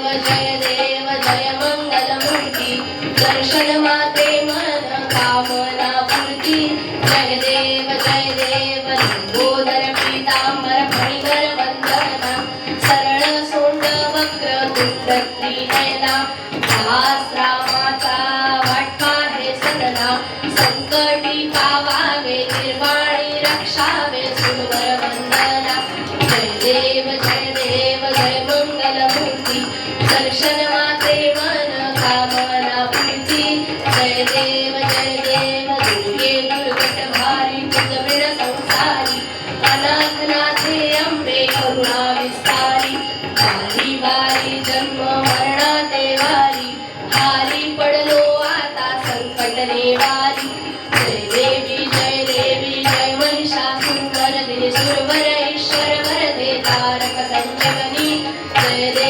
देव जय देव जय दर्शन माते मन कामना पूर्ती। जय जय देव वक्र त्रिनयना। वाटपा हे सदना। संकटी पावावे निर्वाणी रक्षावे सुरवर वंदना। जय देव जय भारी संसारी. अनाथनाथे अंबे करुणा विस्तारी. वारी वारी जन्म मरणाते वारी. हारी पडलो आता संकट वारी. जय देवी जय देवी जय महिषासुरमर्दिनी सुरवर ईश्वर वरदे तारक संजीवनी जय देवी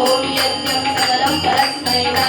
ஓம் யஜ்ஞம் சகலம் பரஸ்மைனா